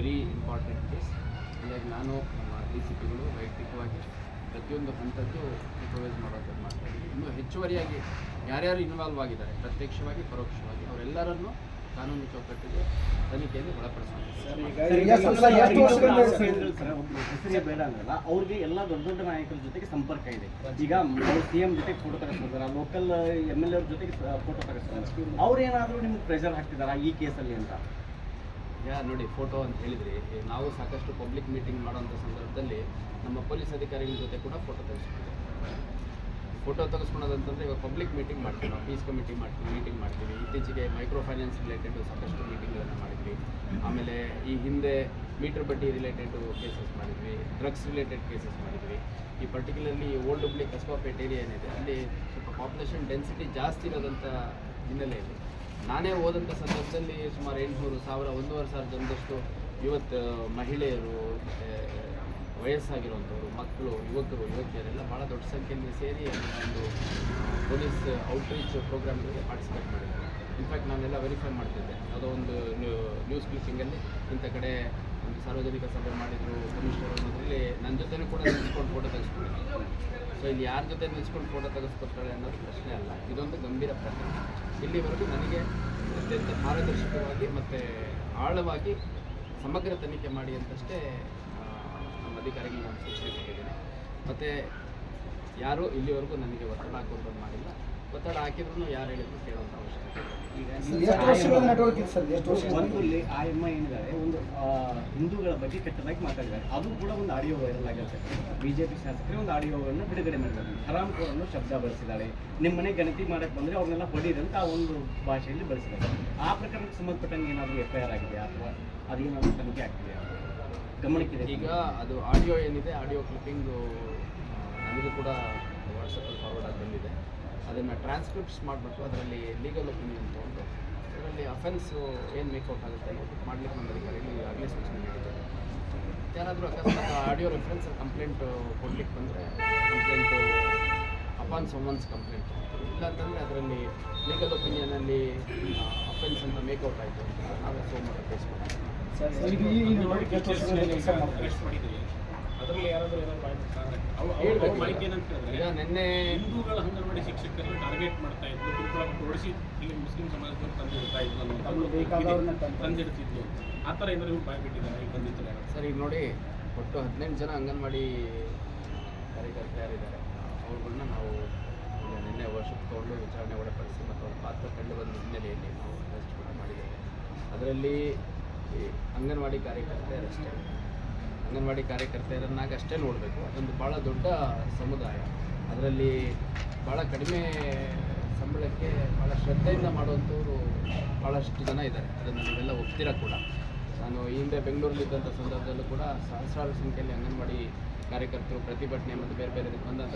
Very important case. ಹಾಗಾಗಿ ನಾನು ನಮ್ಮ ಡಿ ಸಿ ಪಿಗಳು ವೈಯಕ್ತಿಕವಾಗಿ ಪ್ರತಿಯೊಂದು ಹಂತದ್ದು ಸೂಪರ್ವೈಸ್ ಮಾಡೋದನ್ನು ಮಾಡ್ತಾ ಇದ್ದೀವಿ ಇನ್ನೂ ಹೆಚ್ಚುವರಿಯಾಗಿ ಯಾರ್ಯಾರು ಇನ್ವಾಲ್ವ್ ಆಗಿದ್ದಾರೆ ಪ್ರತ್ಯಕ್ಷವಾಗಿ ಪರೋಕ್ಷವಾಗಿ ಅವರೆಲ್ಲರನ್ನು ಕಾನೂನು ಚೌಕಟ್ಟಿಗೆ ತನಿಖೆಯಲ್ಲಿ ಒಳಪಡಿಸಲಾಗಿದೆ ಹೆಸರೇ ಬೇಡ ಅಂದ್ರಲ್ಲ ಅವ್ರಿಗೆ ಎಲ್ಲ ದೊಡ್ಡ ದೊಡ್ಡ ನಾಯಕರ ಜೊತೆಗೆ ಸಂಪರ್ಕ ಇದೆ. ಈಗ ಅವ್ರು ಸಿ ಎಂ ಜೊತೆಗೆ ಫೋಟೋ ತಗಸ್ತಾರ ಲೋಕಲ್ ಎಂ ಎಲ್ ಎ ಅವ್ರ ಜೊತೆಗೆ ಫೋಟೋ ತೆಗೆಸ್ಕೊಳ್ತಾರೆ ಅವ್ರೇನಾದ್ರೂ ನಿಮ್ಗೆ ಪ್ರೆಷರ್ ಹಾಕ್ತಿದಾರಾ ಈ ಕೇಸಲ್ಲಿ ಅಂತ? ಯಾ ನೋಡಿ ಫೋಟೋ ಅಂತ ಹೇಳಿದ್ರಿ ನಾವು ಸಾಕಷ್ಟು ಪಬ್ಲಿಕ್ ಮೀಟಿಂಗ್ ಮಾಡುವಂಥ ಸಂದರ್ಭದಲ್ಲಿ ನಮ್ಮ ಪೊಲೀಸ್ ಅಧಿಕಾರಿಗಳ ಜೊತೆ ಕೂಡ ಫೋಟೋ ತೆಗೆಸ್ಕೊಳ್ತೀವಿ ಫೋಟೋ ತೆಗೆಸ್ಕೊಳೋದಂತಂದ್ರೆ ಇವಾಗ ಪಬ್ಲಿಕ್ ಮೀಟಿಂಗ್ ಮಾಡ್ತೀವಿ ನಾವು ಪೀಸ್ ಕಮಿಟಿ ಮಾಡ್ತೀವಿ ಮೀಟಿಂಗ್ ಮಾಡ್ತೀವಿ. ಇತ್ತೀಚೆಗೆ ಮೈಕ್ರೋ ಫೈನಾನ್ಸ್ ರಿಲೇಟೆಡ್ ಸಾಕಷ್ಟು ಮೀಟಿಂಗ್ಗಳನ್ನು ಮಾಡಿದ್ವಿ. ಆಮೇಲೆ ಈ ಹಿಂದೆ ಮೀಟರ್ ಬಡ್ಡಿ ರಿಲೇಟೆಡ್ ಕೇಸಸ್ ಮಾಡಿದ್ವಿ ಡ್ರಗ್ಸ್ ರಿಲೇಟೆಡ್ ಕೇಸಸ್ ಮಾಡಿದ್ವಿ. ಈ particularly old Hubli Kasbapet area ಏನಿದೆ, ಅಲ್ಲಿ ಸ್ವಲ್ಪ ಪಾಪ್ಯುಲೇಷನ್ ಡೆನ್ಸಿಟಿ ಜಾಸ್ತಿ ಇರೋದಂಥ ಹಿನ್ನೆಲೆಯಲ್ಲಿ ನಾನೇ ಹೋದಂಥ ಸಂದರ್ಭದಲ್ಲಿ ಸುಮಾರು ಎಂಟುನೂರು, ಸಾವಿರ, ಒಂದೂವರೆ ಸಾವಿರ ಜನದಷ್ಟು ಇವತ್ತು ಮಹಿಳೆಯರು ವಯಸ್ಸಾಗಿರುವಂಥವ್ರು, ಮಕ್ಕಳು, ಯುವಕರು, ಯುವತಿಯರೆಲ್ಲ ಭಾಳ ದೊಡ್ಡ ಸಂಖ್ಯೆಯಲ್ಲಿ ಸೇರಿ ಒಂದು ಪೊಲೀಸ್ ಔಟ್ರೀಚ್ ಪ್ರೋಗ್ರಾಮ್ಗಳಿಗೆ ಪಾರ್ಟಿಸಿಪೇಟ್ ಮಾಡಿದ್ದಾರೆ. ಇನ್ಫ್ಯಾಕ್ಟ್ ನಾನೆಲ್ಲ ವೆರಿಫೈ ಮಾಡ್ತಿದ್ದೆ. ಯಾವುದೋ ಒಂದು ನ್ಯೂಸ್ ಕ್ಲಿಪ್ಪಿಂಗಲ್ಲಿ ಇಂಥ ಕಡೆ ಒಂದು ಸಾರ್ವಜನಿಕ ಸಭೆ ಮಾಡಿದರು ಕಮಿಷನರ್ ಅನ್ನೋದ್ರಲ್ಲಿ ನನ್ನ ಜೊತೆನೂ ಕೂಡ ತೆಗೆಸ್ಕೊಂಡಿದ್ದೆ ಸೊ ಇಲ್ಲಿ ಯಾರ ಜೊತೆ ನಿಲ್ಸ್ಕೊಂಡು ಫೋಟೋ ತೆಗೆಸ್ಕೊಡ್ತಾಳೆ ಅನ್ನೋದು ಪ್ರಶ್ನೆ ಅಲ್ಲ. ಇದೊಂದು ಗಂಭೀರ ಪ್ರಕರಣ ಇಲ್ಲಿವರೆಗೂ ನನಗೆ ಅತ್ಯಂತ ಪಾರದರ್ಶಕವಾಗಿ ಮತ್ತು ಆಳವಾಗಿ ಸಮಗ್ರ ತನಿಖೆ ಮಾಡಿ ಅಂತಷ್ಟೇ ಆ, ನಮ್ಮ ಅಧಿಕಾರಿಗಳು ನಾನು ಸೂಚನೆ ಕೊಟ್ಟಿದ್ದೇನೆ. ಮತ್ತು ಯಾರು ಇಲ್ಲಿವರೆಗೂ ನನಗೆ ಒತ್ತಡ ಹಾಕುವಂಥದ್ದು ಮಾಡಿಲ್ಲ. ಒತ್ತಡ ಹಾಕಿದ್ರು ಯಾರು ಹೇಳಿದ್ರು ಕೇಳುವಂಥ ಅವಶ್ಯಕತೆ ಇಲ್ಲ. ಈಗ ಎಷ್ಟು ವರ್ಷಗಳ ನೆಟ್ವರ್ಕ್ ಇದೆ ಸರ್? ಎಷ್ಟು ವರ್ಷ ಒಂದು ಇಲ್ಲಿ ಆ ಎಮ್ಮ ಏನಿದ್ದಾರೆ ಒಂದು ಹಿಂದೂಗಳ ಬಗ್ಗೆ ಕೆಟ್ಟದಾಗಿ ಮಾತಾಡಿದ್ದಾರೆ. ಅದು ಕೂಡ ಒಂದು ಆಡಿಯೋ ವೈರಲ್ ಆಗಿರುತ್ತೆ. ಬಿಜೆಪಿ ಶಾಸಕರೇ ಒಂದು ಆಡಿಯೋವನ್ನು ಬಿಡುಗಡೆ ಮಾಡಿದ್ದಾರೆ. ಹರಾಮ್ ಅನ್ನೋ ಶಬ್ದ ಬಳಸಿದ್ದಾಳೆ ನಿಮ್ಮ ಮನೆ ಗಣತಿ ಮಾಡಕ್ಕೆ ಬಂದರೆ ಅವ್ರನ್ನೆಲ್ಲ ಹೊಡೀರಿ ಅಂತ ಆ ಒಂದು ಭಾಷೆಯಲ್ಲಿ ಬಳಸಿದ್ದಾರೆ. ಆ ಪ್ರಕರಣಕ್ಕೆ ಸಂಬಂಧಪಟ್ಟಂಗೆ ಏನಾದರೂ ಎಫ್ ಐ ಆರ್ ಆಗಿದೆಯಾ ಅಥವಾ ಅದೇನಾದರೂ ತನಿಖೆ ಆಗ್ತಿದೆಯಾ? ಗಮನಕ್ಕಿದೆ. ಈಗ ಅದು ಆಡಿಯೋ ಏನಿದೆ ಆಡಿಯೋ ಕ್ಲಿಪ್ಪಿಂಗು ನನಗೂ ಕೂಡ ವಾಟ್ಸಪ್ಪಲ್ಲಿ ಫಾರ್ವರ್ಡ್ ಆಗಿ ಬಂದಿದೆ. ಅದನ್ನು ಟ್ರಾನ್ಸ್ಕ್ರಿಪ್ಟ್ಸ್ ಮಾಡಿಬಿಟ್ಟು ಅದರಲ್ಲಿ ಲೀಗಲ್ ಒಪಿನಿಯನ್ ತೊಗೊಂಡು ಅದರಲ್ಲಿ ಅಫೆನ್ಸು ಏನು ಮೇಕೌಟ್ ಆಗುತ್ತೆ ಮಾಡ್ಲಿಕ್ಕೆ ನಮ್ಮ ಅಧಿಕಾರಿಗಳು ಈಗಾಗಲೇ ಸೂಚನೆ ನೀಡಿದ್ದಾರೆ ಯಾರಾದರೂ ಅಕಸ್ಮಾತ್ ಆಡಿಯೋ ರೆಫರೆನ್ಸ್ ಕಂಪ್ಲೇಂಟ್ ಕೊಡ್ಲಿಕ್ಕೆ ಬಂದರೆ ಕಂಪ್ಲೇಂಟು ಅಪಾನ್ ಸೊಮನ್ಸ್ ಕಂಪ್ಲೇಂಟ್ ಇಲ್ಲ ಅಂತಂದರೆ ಅದರಲ್ಲಿ ಲೀಗಲ್ ಒಪಿನಿಯನಲ್ಲಿ ಅಫೆನ್ಸ್ ಅಂತ ಮೇಕೌಟ್ ಆಯಿತು ನಾವೇ ಸೋಮವಾರ ಕೇಸ್ ಮಾಡ್ತೀವಿ ಅರೆಸ್ಟ್ ಅದರಲ್ಲಿ ಯಾರಾದರೂ ಏನಾದ್ರು ಮಾಹಿತಿ ಮಾಹಿತಿ ಏನಂತ ಹೇಳಿದ್ರೆ ನಿನ್ನೆ ಹಿಂದೂಗಳ ಅಂಗನವಾಡಿ ಶಿಕ್ಷಕರನ್ನು ಟಾರ್ಗೆಟ್ ಮಾಡ್ತಾ ಇದ್ರು ಗುರುಗಳನ್ನು ಓಡಿಸಿ ಇಲ್ಲಿ ಮುಸ್ಲಿಂ ಸಮಾಜದವರು ತಂದಿಡ್ತಾ ಇದ್ರು ಅನ್ನೋ ತಮ್ಗೆ ಬೇಕಾದವ್ರನ್ನ ತಂದು- ತಂದಿಡ್ತಿದ್ಲು. ಆ ಥರ ಏನಾದ್ರು ಇವ್ರು ಬಾಯ್ ಬಿಟ್ಟಿದ್ದಾರೆ ಈಗ ಬಂದಿತ್ತು ಯಾರು ಸರ್ ಈಗ ನೋಡಿ ಒಟ್ಟು ಹದಿನೆಂಟು ಜನ ಅಂಗನವಾಡಿ ಕಾರ್ಯಕರ್ತೆಯರಿದ್ದಾರೆ ಅವ್ರುಗಳನ್ನ ನಾವು ಈಗ ನಿನ್ನೆ ವರ್ಷಕ್ಕೆ ತಗೊಂಡು ವಿಚಾರಣೆ ಒಳಪಡಿಸಿ ಮತ್ತು ಅವ್ರ ಪಾತ್ರ ಕಂಡು ಬಂದ ಹಿನ್ನೆಲೆಯಲ್ಲಿ ನಾವು ಅರೆಸ್ಟ್ ಕೂಡ ಮಾಡಿದ್ದೇವೆ. ಅದರಲ್ಲಿ ಈ ಅಂಗನವಾಡಿ ಕಾರ್ಯಕರ್ತೆಯರಷ್ಟೇ ಅಂಗನವಾಡಿ ಕಾರ್ಯಕರ್ತೆಯರನ್ನಾಗಿ ಅಷ್ಟೇ ನೋಡಬೇಕು. ಅದೊಂದು ಭಾಳ ದೊಡ್ಡ ಸಮುದಾಯ. ಅದರಲ್ಲಿ ಭಾಳ ಕಡಿಮೆ ಸಂಬಳಕ್ಕೆ ಭಾಳ ಶ್ರದ್ಧೆಯಿಂದ ಮಾಡುವಂಥವ್ರು ಭಾಳಷ್ಟು ಜನ ಇದ್ದಾರೆ. ಅದನ್ನು ನೀವೆಲ್ಲ ಒಪ್ತೀರ ಕೂಡ? ನಾನು ಈ ಹಿಂದೆ ಬೆಂಗಳೂರಲ್ಲಿದ್ದಂಥ ಸಂದರ್ಭದಲ್ಲೂ ಕೂಡ ಸಹಸ್ರಾರು ಸಂಖ್ಯೆಯಲ್ಲಿ ಅಂಗನವಾಡಿ ಕಾರ್ಯಕರ್ತರು ಪ್ರತಿಭಟನೆ ಮತ್ತು ಬೇರೆ ಬೇರೆ ಬಂದಂಥ